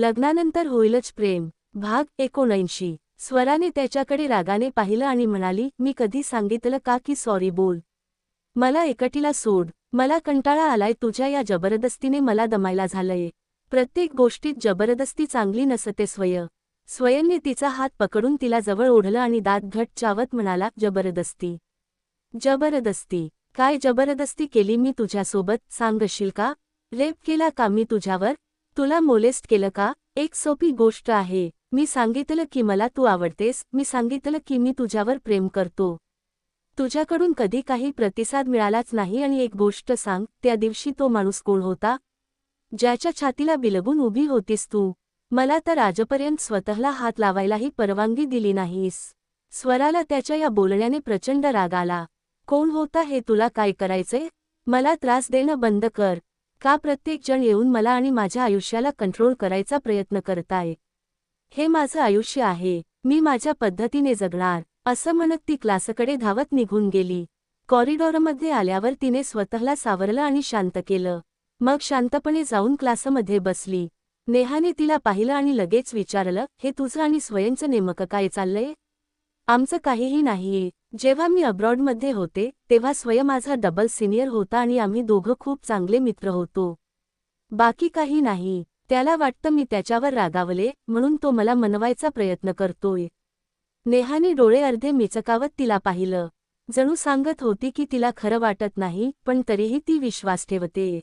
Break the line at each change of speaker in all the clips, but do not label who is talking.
लग्नानंतर होईलच प्रेम. भाग एकोणऐंशी. स्वराने त्याच्याकडे रागाने पाहिलं आणि म्हणाली मी कधी सांगितलं का की सॉरी बोल. मला एकटीला सोड. मला कंटाळा आलाय तुझ्या या जबरदस्तीने मला दमायला झालंय. प्रत्येक गोष्टीत जबरदस्ती चांगली नसते स्वय. स्वयंने तिचा हात पकडून तिला जवळ ओढलं आणि दात घट चावत म्हणाला जबरदस्ती. जबरदस्ती. काय जबरदस्ती केली मी तुझ्यासोबत? सांगशील का? रेप केला का मी तुझ्यावर? तुला मोलेस्ट केलं का? एक सोपी गोष्ट आहे. मी सांगितलं की मला तू आवडतेस. मी सांगितलं की मी तुझ्यावर प्रेम करतो. तुझ्याकडून कधी काही प्रतिसाद मिळालाच नाही आणि एक गोष्ट सांग त्या दिवशी तो माणूस कोण होता? ज्याच्या छातीला बिलगून उभी होतीस तू. मला तर आजपर्यंत स्वतःला हात लावायलाही परवानगी दिली नाहीस. स्वराला त्याच्या या बोलण्याने प्रचंड राग आला. कोण होता हे तुला काय करायचे मला त्रास देणं बंद कर. का प्रत्येक जण येऊन मला आणि माझ्या आयुष्याला कंट्रोल करायचा प्रयत्न करताय हे माझं आयुष्य आहे. मी माझ्या पद्धतीने जगणार असं म्हणत ती क्लासकडे धावत निघून गेली. कॉरिडॉरमध्ये आल्यावर तिने स्वतःला सावरलं आणि शांत केलं. मग शांतपणे जाऊन क्लासमध्ये बसली. नेहाने तिला पाहिलं आणि लगेच विचारलं हे तुझं आणि स्वयंचं नेमकं काय चाललंय? आमचं काहीही नाहीये. जेव्हा मी अब्रॉडमध्ये होते तेव्हा स्वयं माझा डबल सिनियर होता आणि आम्ही दोघं खूप चांगले मित्र होतो. बाकी काही नाही. त्याला वाटतं मी त्याच्यावर रागावले म्हणून तो मला मनवायचा प्रयत्न करतोय. नेहाने डोळे अर्धे मिचकावत तिला पाहिलं. जणू सांगत होती की तिला खरं वाटत नाही पण तरीही ती विश्वास ठेवते.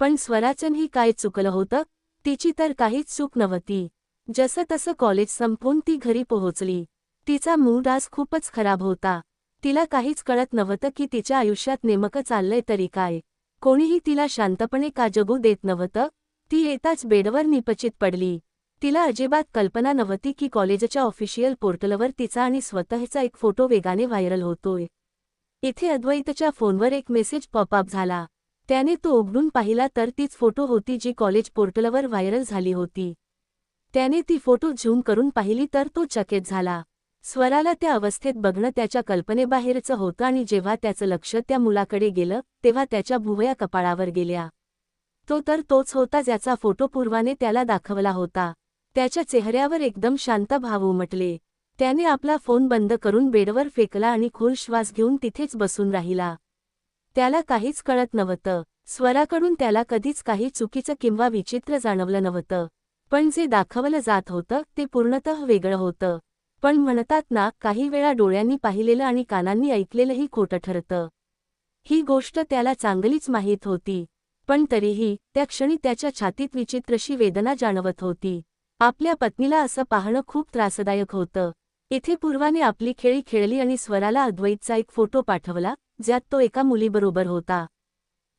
पण स्वराचनही काय चुकलं होतं? तिची तर काहीच चूक नव्हती. जसं तसं कॉलेज संपून ती घरी पोहोचली. तिचा मूड आज खूपच खराब होता. तिला काहीच कळत नव्हतं की तिच्या आयुष्यात नेमकं चाललंय तरी काय. कोणीही तिला शांतपणे का जगू देत नव्हतं? ती येताच बेडवर निपचित पडली. तिला अजिबात कल्पना नव्हती की कॉलेजच्या ऑफिशियल पोर्टलवर तिचा आणि स्वतःचा एक फोटो वेगाने व्हायरल होतोय. इथे अद्वैतच्या फोनवर एक मेसेज पॉपअप झाला. त्याने तो उघडून पाहिला तर तीच फोटो होती जी कॉलेज पोर्टलवर व्हायरल झाली होती. त्याने ती फोटो झूम करून पाहिली तर तो चकित झाला. स्वराला त्या अवस्थेत बघणं त्याच्या कल्पनेबाहेरचं होतं आणि जेव्हा त्याचं लक्ष त्या मुलाकडे गेलं तेव्हा त्याच्या भुवया कपाळावर गेल्या. तो तर तोच होता ज्याचा फोटो पूर्वाने त्याला दाखवला होता. त्याच्या चेहऱ्यावर एकदम शांत भाव उमटले. त्याने आपला फोन बंद करून बेडवर फेकला आणि खोल श्वास घेऊन तिथेच बसून राहिला. त्याला काहीच कळत नव्हतं. स्वराकडून त्याला कधीच काही चुकीचं किंवा विचित्र जाणवलं नव्हतं. पण जे दाखवलं जात होतं ते पूर्णतः वेगळं होतं. पण म्हणतात ना काही वेळा डोळ्यांनी पाहिलेलं आणि कानांनी ऐकलेलंही खोटं ठरतं. ही गोष्ट त्याला चांगलीच माहीत होती. पण तरीही त्या क्षणी त्याच्या छातीत विचित्रशी वेदना जाणवत होती. आपल्या पत्नीला असं पाहणं खूप त्रासदायक होतं. इथे पूर्वाने आपली खेळी खेळली आणि स्वराला अद्वैतचा एक फोटो पाठवला ज्यात तो एका मुलीबरोबर होता.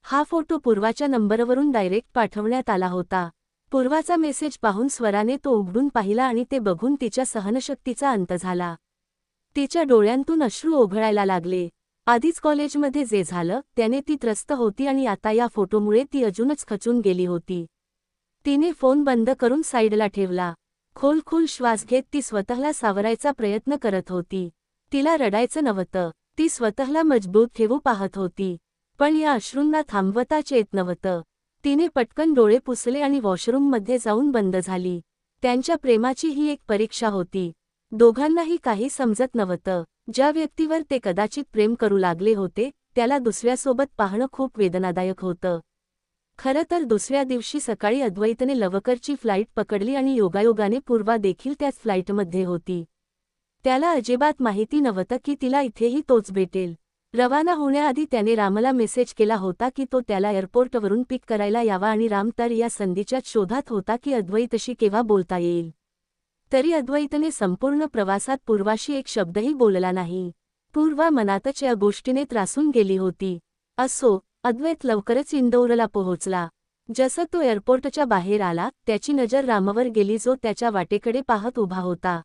हा फोटो पूर्वाच्या नंबरवरून डायरेक्ट पाठवण्यात आला होता. पूर्वाचा मेसेज पाहून स्वराने तो उघडून पाहिला आणि ते बघून तिच्या सहनशक्तीचा अंत झाला. तिच्या डोळ्यांतून अश्रू ओघळायला लागले. आधीच कॉलेजमध्ये जे झालं त्याने ती त्रस्त होती आणि आता या फोटोमुळे ती अजूनच खचून गेली होती. तिने फोन बंद करून साईडला ठेवला. खोल खोल श्वास घेत ती स्वतःला सावरायचा प्रयत्न करत होती. तिला रडायचं नव्हतं. ती स्वतःला मजबूत ठेवू पाहत होती. पण या अश्रूंना थांबवताच येत नव्हतं. तिने पटकन डोळे पुसले आणि वॉशरूममध्ये जाऊन बंद झाली. त्यांच्या प्रेमाची ही एक परीक्षा होती. दोघांनाही काही समजत नव्हतं. ज्या व्यक्तीवर ते कदाचित प्रेम करू लागले होते त्याला दुसऱ्यासोबत पाहणं खूप वेदनादायक होतं. खरं तर दुसऱ्या दिवशी सकाळी अद्वैतने लवकरची फ्लाईट पकडली आणि योगायोगाने पूर्वा देखील त्याच फ्लाईटमध्ये होती. त्याला अजिबात माहिती नव्हतं की तिला इथेही तोच भेटेल. रवाना होण्याआधी त्याने रामला मेसेज केला होता की तो त्याला एअरपोर्टवरून पिक करायला यावा आणि राम तर या संधीच्या शोधात होता की अद्वैतशी केव्हा बोलता येईल. तरी अद्वैतने संपूर्ण प्रवासात पूर्वाशी एक शब्दही बोलला नाही. पूर्वा मनातच या गोष्टीने त्रासून गेली होती. असो अद्वैत लवकरच इंदौरला पोहोचला. जसं तो एअरपोर्टच्या बाहेर आला त्याची नजर रामवर गेली जो त्याच्या वाटेकडे पाहत उभा होता.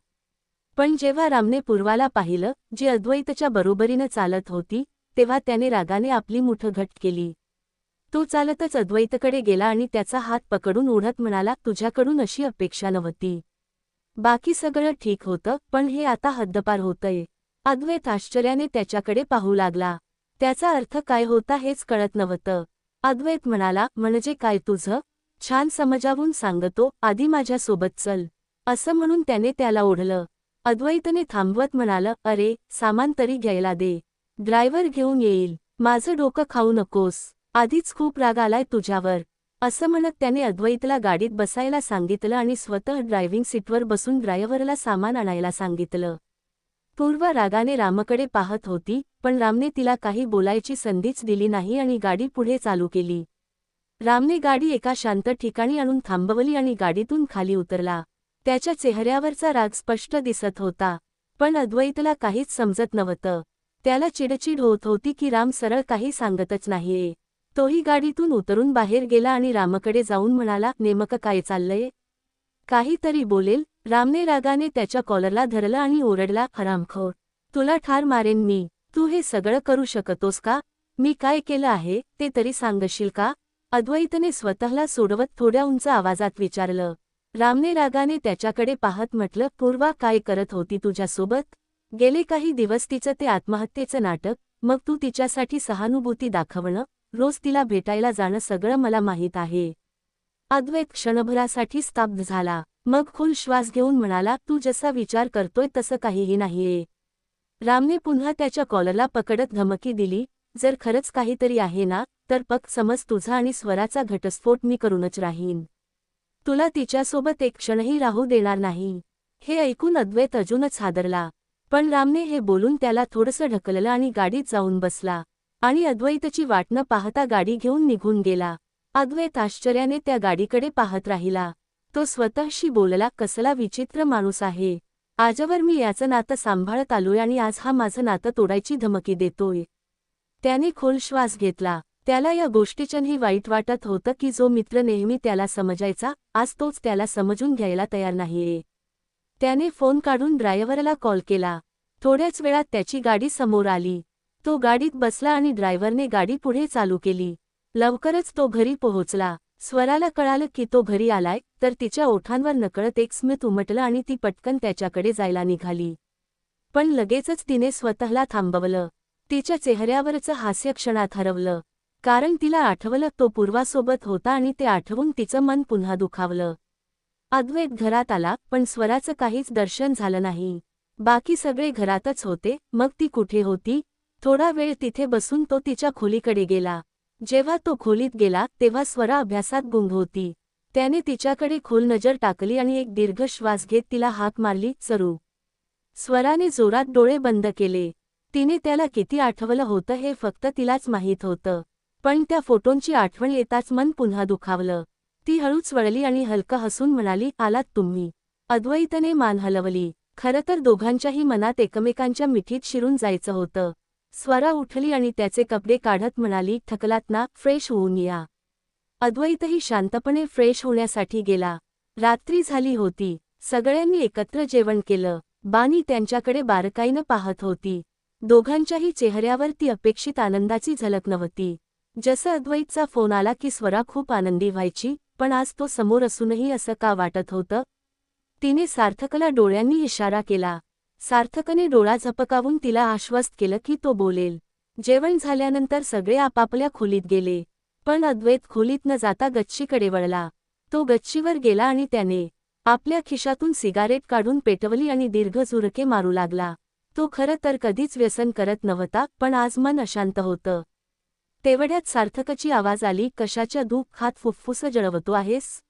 पण जेव्हा रामने पूर्वाला पाहिलं जी अद्वैतच्या बरोबरीनं चालत होती तेव्हा त्याने रागाने आपली मुठ घट केली. तो चालतच अद्वैतकडे गेला आणि त्याचा हात पकडून ओढत म्हणाला तुझ्याकडून अशी अपेक्षा नव्हती. बाकी सगळं ठीक होतं पण हे आता हद्दपार होतंय. अद्वैत आश्चर्याने त्याच्याकडे पाहू लागला. त्याचा अर्थ काय होता हेच कळत नव्हतं. अद्वैत म्हणाला म्हणजे काय तुझं? छान समजावून सांगतो आधी माझ्यासोबत चल. असं म्हणून त्याने त्याला ओढलं. अद्वैतने थांबवत म्हणालं अरे सामान तरी घ्यायला दे. ड्रायव्हर घेऊन येईल. माझं डोकं खाऊ नकोस. आधीच खूप राग आलाय तुझ्यावर. असं म्हणत त्याने अद्वैतला गाडीत बसायला सांगितलं आणि स्वतः ड्रायव्हिंग सीटवर बसून ड्रायव्हरला सामान आणायला सांगितलं. पूर्व रागाने रामकडे पाहत होती पण रामने तिला काही बोलायची संधीच दिली नाही आणि गाडी पुढे चालू केली. रामने गाडी एका शांत ठिकाणी आणून थांबवली आणि गाडीतून खाली उतरला. त्याच्या चेहऱ्यावरचा राग स्पष्ट दिसत होता. पण अद्वैतला काहीच समजत नव्हतं. त्याला चिडचिड होत होती की राम सरळ काही सांगतच नाहीये. तोही गाडीतून उतरून बाहेर गेला आणि रामकडे जाऊन म्हणाला नेमकं काय चाललंय? काहीतरी बोलेल. रामने रागाने त्याच्या कॉलरला धरलं आणि ओरडला हरामखोर तुला ठार मारेन मी. तू हे सगळं करू शकतोस का? मी काय केलं आहे ते तरी सांगशील का? अद्वैतने स्वतःला सोडवत थोड्या उंच आवाजात विचारलं. रामने रागाने त्याच्याकडे पाहत म्हटलं पूर्वा काय करत होती तुझ्यासोबत? गेले काही दिवस तिचं ते आत्महत्येचं नाटक मग तू तिच्यासाठी सहानुभूती दाखवणं रोज तिला भेटायला जाणं सगळं मला माहीत आहे. अद्वैत क्षणभरासाठी स्तब्ध झाला. मग खुल श्वास घेऊन म्हणाला तू जसा विचार करतोय तसं काहीही नाहीये रामने पुन्हा त्याच्या कॉलरला पकडत धमकी दिली जर खरंच काहीतरी आहे ना तर पक समज तुझा आणि स्वराचा घटस्फोट मी करूनच राहीन. तुला तिच्यासोबत एक क्षणही राहू देणार नाही. हे ऐकून अद्वैत अजूनच हादरला. पण रामने हे बोलून त्याला थोडंसं ढकललं आणि गाडीत जाऊन बसला. आणि अद्वैतची वाट न पाहता गाडी घेऊन निघून गेला. अद्वैत आश्चर्याने त्या गाडीकडे पाहत राहिला. तो स्वतःशी बोलला कसला विचित्र माणूस आहे. आजवर मी याचं नातं सांभाळत आलोय आणि आज हा माझं नातं तोडायची धमकी देतोय. त्याने खोल श्वास घेतला. त्याला या गोष्टीचंही वाईट वाटत होतं की जो मित्र नेहमी त्याला समजायचा आज तोच त्याला समजून घ्यायला तयार नाहीये. त्याने फोन काढून ड्रायव्हरला कॉल केला. थोड्याच वेळात त्याची गाडी समोर आली. तो गाडीत बसला आणि ड्रायव्हरने गाडी पुढे चालू केली. लवकरच तो घरी पोहोचला. स्वराला कळालं की तो घरी आलाय तर तिच्या ओठांवर नकळत एक स्मित उमटलं आणि ती पटकन त्याच्याकडे जायला निघाली. पण लगेचच तिने स्वतःला थांबवलं. तिच्या चेहऱ्यावरचं हास्य क्षणात हरवलं. कारण तिला आठवलं तो पूर्वासोबत होता आणि ते आठवून तिचं मन पुन्हा दुखावलं. अद्वैत घरात आला पण स्वराचं काहीच दर्शन झालं नाही. बाकी सगळे घरातच होते मग ती कुठे होती? थोडा वेळ तिथे बसून तो तिच्या खोलीकडे गेला. जेव्हा तो खोलीत गेला तेव्हा स्वरा अभ्यासात गुंग होती. त्याने तिच्याकडे खोल नजर टाकली आणि एक दीर्घ श्वास घेत तिला हाक मारली चरू स्वराने जोरात डोळे बंद केले. तिने त्याला किती आठवलं होतं हे फक्त तिलाच माहीत होतं. पण त्या फोटोंची आठवण येताच मन पुन्हा दुखावलं. ती हळूच वळली आणि हलकं हसून म्हणाली आलात तुम्ही. अद्वैतने मान हलवली. खरं तर दोघांच्याही मनात एकमेकांच्या मिठीत शिरून जायचं होतं. स्वरा उठली आणि त्याचे कपडे काढत म्हणाली थकलात ना फ्रेश होऊन या. अद्वैतही शांतपणे फ्रेश होण्यासाठी गेला. रात्री झाली होती. सगळ्यांनी एकत्र जेवण केलं. बानी त्यांच्याकडे बारकाईनं पाहत होती. दोघांच्याही चेहऱ्यावर ती अपेक्षित आनंदाची झलक नव्हती. जसं अद्वैतचा फोन आला की स्वरा खूप आनंदी व्हायची पण आज तो समोर असूनही असं का वाटत होतं? तिने सार्थकला डोळ्यांनी इशारा केला. सार्थकने डोळा झपकावून तिला आश्वस्त केलं की तो बोलेल जेवण झाल्यानंतर सगळे आपापल्या खोलीत गेले. पण अद्वैत खोलीत न जाता गच्चीकडे वळला. तो गच्चीवर गेला आणि त्याने आपल्या खिशातून सिगारेट काढून पेटवली आणि दीर्घ झुरके मारू लागला. तो खरं तर कधीच व्यसन करत नव्हता पण आज मन अशांत होतं. तेवढ्यात सार्थकची आवाज आली कशाच्या धूप खात फुफ्फुस जळवतो आहेस?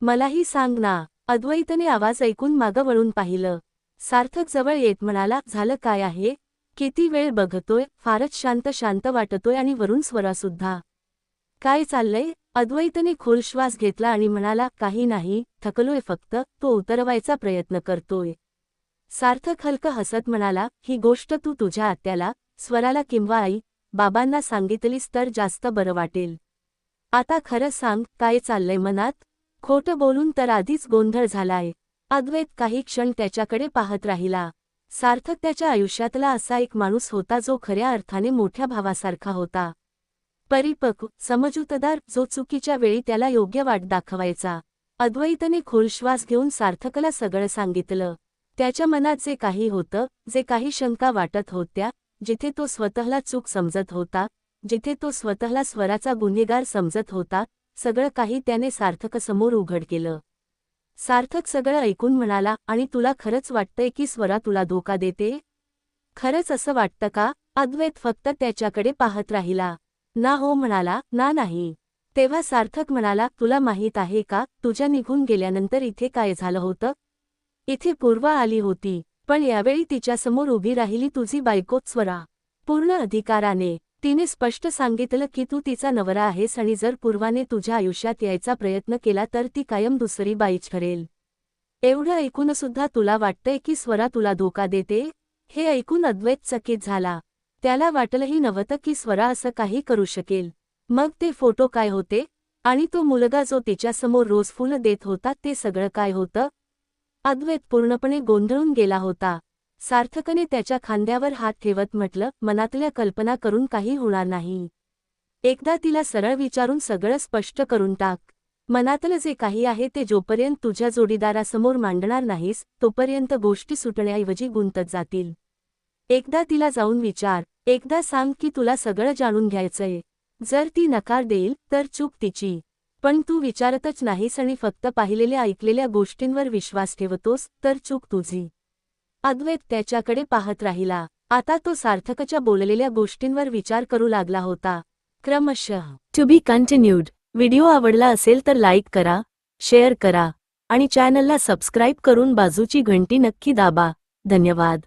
मलाही सांग ना. अद्वैतने आवाज ऐकून मागं वळून पाहिलं. सार्थक जवळ येत म्हणाला झालं काय आहे? किती वेळ बघतोय? फारच शांत शांत वाटतोय आणि वरून स्वरासुद्धा काय चाललंय? अद्वैतने खोल श्वास घेतला आणि म्हणाला काही नाही थकलोय फक्त तो उतरवायचा प्रयत्न करतोय. सार्थक हलकं हसत म्हणाला ही गोष्ट तू तुझ्या आत्याला स्वराला किंवा आई बाबांना सांगितलीस तर जास्त बरं वाटेल. आता खरं सांग काय चाललंय मनात? खोटं बोलून तर आधीच गोंधळ झालाय. अद्वैत काही क्षण त्याच्याकडे पाहत राहिला. सार्थक त्याच्या आयुष्यातला असा एक माणूस होता जो खऱ्या अर्थाने मोठ्या भावासारखा होता. परिपक्व समजूतदार जो चुकीच्या वेळी त्याला योग्य वाट दाखवायचा. अद्वैतने खोल श्वास घेऊन सार्थकला सगळं सांगितलं. त्याच्या मनात जे काही होतं जे काही शंका वाटत होत्या जिथे तो स्वतःला चूक समजत होता जिथे तो स्वतःला स्वराचा गुन्हेगार समजत होता सगळं काही त्याने सार्थकसमोर उघड केलं. सार्थक सगळं ऐकून म्हणाला आणि तुला खरंच वाटतंय की स्वरा तुला धोका देते? खरंच असं वाटतं का? अद्वैत फक्त त्याच्याकडे पाहत राहिला. ना हो म्हणाला ना नाही. तेव्हा सार्थक म्हणाला तुला माहीत आहे का तुझ्या निघून गेल्यानंतर इथे काय झालं होतं? इथे पूर्वा आली होती. पण यावेळी तिच्यासमोर उभी राहिली तुझी बायकोच स्वरा पूर्ण अधिकाराने तिने स्पष्ट सांगितलं की तू तिचा नवरा आहेस आणि जर पूर्वाने तुझ्या आयुष्यात यायचा प्रयत्न केला तर ती कायम दुसरी बाईच ठरेल. एवढं ऐकूनसुद्धा तुला वाटतंय की स्वरा तुला धोका देते? हे ऐकून अद्वैत चकित झाला. त्याला वाटलंही नव्हतं की स्वरा असं काही करू शकेल. मग ते फोटो काय होते? आणि तो मुलगा जो तिच्यासमोर रोज फुलं देत होता ते सगळं काय होतं? अद्वैत पूर्णपणे गोंधळून गेला होता. सार्थकने त्याच्या खांद्यावर हात ठेवत म्हटलं मनातल्या कल्पना करून काही होणार नाही. एकदा तिला सरळ विचारून सगळं स्पष्ट करून टाक. मनातलं जे काही आहे ते जोपर्यंत तुझ्या जोडीदारासमोर मांडणार नाहीस तोपर्यंत गोष्टी सुटण्याऐवजी गुंतत जातील. एकदा तिला जाऊन विचार. एकदा सांग की तुला सगळं जाणून घ्यायचंय. जर ती नकार देईल तर चूक तिची. पण तू विचारतच नाहीस आणि फक्त पाहिलेल्या ऐकलेल्या गोष्टींवर विश्वास ठेवतोस तर चूक तुझी. अद्वैत त्याच्याकडे पाहत राहिला. आता तो सार्थकच्या बोललेल्या गोष्टींवर विचार करू लागला होता. क्रमशः टू बी कंटिन्यूड व्हिडिओ आवडला असेल तर लाईक करा शेअर करा आणि चॅनलला सबस्क्राईब करून बाजूची घंटी नक्की दाबा. धन्यवाद.